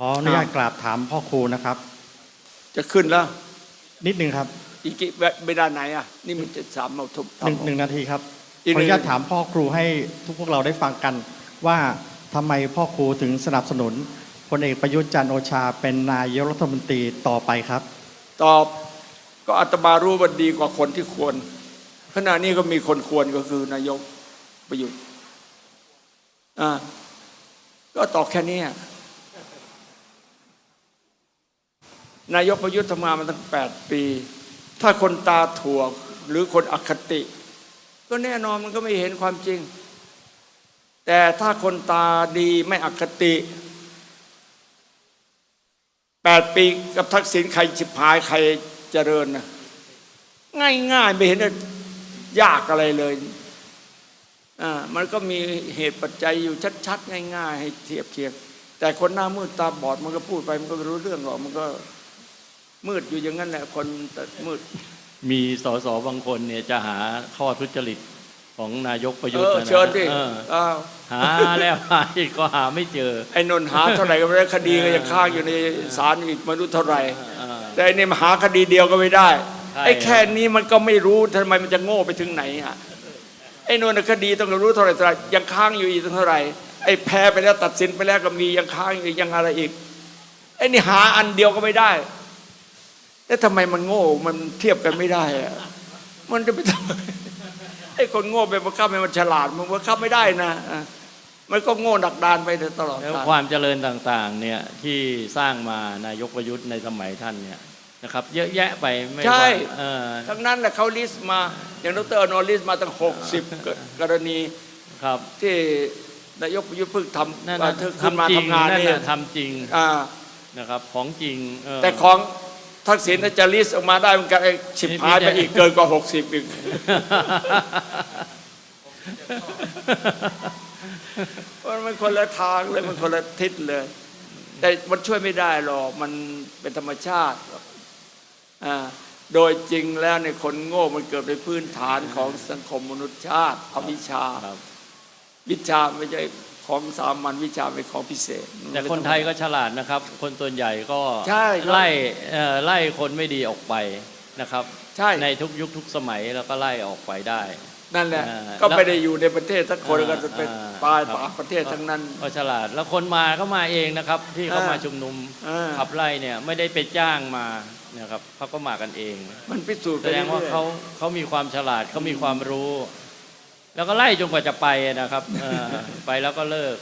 ขออนุญาตกราบถามพ่อครูนะครับ จะขึ้นแล้ว นิดนึงครับ อีกกี่เวลาไหนอะ นี่มันจะสามเอาทุบหนึ่งหนึ่งนาทีครับอีกขอหนึ่องนุญาตถามพ่อครูให้ทุกพวกเราได้ฟังกันว่าทำไมพ่อครูถึงสนับสนุนพลเอกประยุทธ์จันทร์โอชา เป็นนายกรัฐมนตรีต่อไปครับ ตอบก็อาตมารู้ว่าดีกว่าคนที่ควรขณะนี้ก็มีคนควรก็คือนายกประยุทธ์อ่าก็ตอบแค่นี้อะ นายกประยุทธ์ทำงานมาตั้งแปดปี ถ้าคนตาถั่วหรือคนอคติ ก็แน่นอนมันก็ไม่เห็นความจริง แต่ถ้าคนตาดีไม่อคติแปดปีกับทักษิณใครฉิบหายใครเจริญนะง่ายๆไม่เห็นยากอะไรเลยอ่ามันก็มีเหตุปัจจัยอยู่ชัดๆ ง่าย ๆ ให้เทียบเคียงแต่คนหน้ามืดตาบอดมันก็พูดไปมันก็ไม่รู้เรื่องหรอกมันก็ มืดอยู่อย่างนั้นแหละคนมืด มีสสบางคนเนี่ยจะหาข้อทุจริตของนายกประเอยุทธ์อนะนะเชิญดิเอออ้าวหาแล้วหาอีกก็หาไม่เจอ ไอ้นนท์หาเท่าไหร่ก็ไม่ได้คดีก็ยังค้างอยู่ในศาลอีกไม่รู้เท่าไหร่เออแต่ไอ้นี่มาหาคดีเดียวก็ไม่ได้ใช่ไอ้แค่นี้มันก็ไม่รู้ทำไมมันจะโง่ไปถึงไหนอะไอ้นนท์คดีต้องรู้เท่าไหร่เท่าไหร่ยังค้างอยู่อีกเท่าไหร่ ไอ้แพ้ไปแล้วตัดสินไปแล้วก็มียังค้างอยู่ยังอะไรอีก ไอ้นี่หาอันเดียวก็ไม่ได้ แล้วทำไมมันโง่ มันเทียบกันไม่ได้อะมันจะไปทำไมไอ้คนโง่ไปบังคับให้มันฉลาดมันบังคับไม่ได้นะอะมันก็โง่ดักดานไปตลอดแล้วกาลความเจริญต่างๆเนี่ยที่สร้างมานายกประยุทธ์ในสมัยท่านเนี่ยนะครับ เยอะแยะไปไม่ใช่ว่าเออทั้งนั้นแหละเขาลิสต์มา อย่างดรอโนลิสต์มาตั้ง 60 กรณีครับ ที่นายกประยุทธ์เพิ่งทนั่นำนะเพิ่งขึ้นมาทำจริงทำงานนั่นนี่นะทำจริงอ่านะครับของจริงเออแต่ของ ทักษิณน่ะจะลิสต์ออกมาได้มันก็ไอ้ฉิบหายไปอีกเกินกว่า60อีกมันมันคนละทางเลยมันคนละทิศเลย แต่มันช่วยไม่ได้หรอกมันเป็นธรรมชาติอ่าโดยจริงแล้วในยคนโง่มันเกิดในพื้นฐานของสังคมมนุษยชาติอวิชชาครับวิชาไม่ใช่ ของสามัญวิชาเป็นของพิเศษ แต่คนไทยก็ฉลาดนะครับ คนส่วนใหญ่ก็ใช่ครับไล่เอ่อไล่คนไม่ดีออกไปนะครับใช่ในทุกยุคทุกสมัยแล้วก็ไล่ออกไปได้ นั่นแหละอ่าก็ไม่ได้อยู่ในประเทศทั้งคนอ่าก็จะเป็นอ่าตายครับปากประเทศทั้งนั้นก็ฉลาดแล้วคนมาก็มาเองนะครับ ที่เขาอ่ามมาชุมนุมอ่าขับไล่เนี่ยไม่ได้ไปจ้างมานะครับเขาก็มากันเอง มันพิสูจน์แสดงว่าไปรื่อยๆเขาเขามีความฉลาดเขามีความรู้ แล้วก็ไล่จนกว่าจะไปนะครับไปแล้วก็เลิก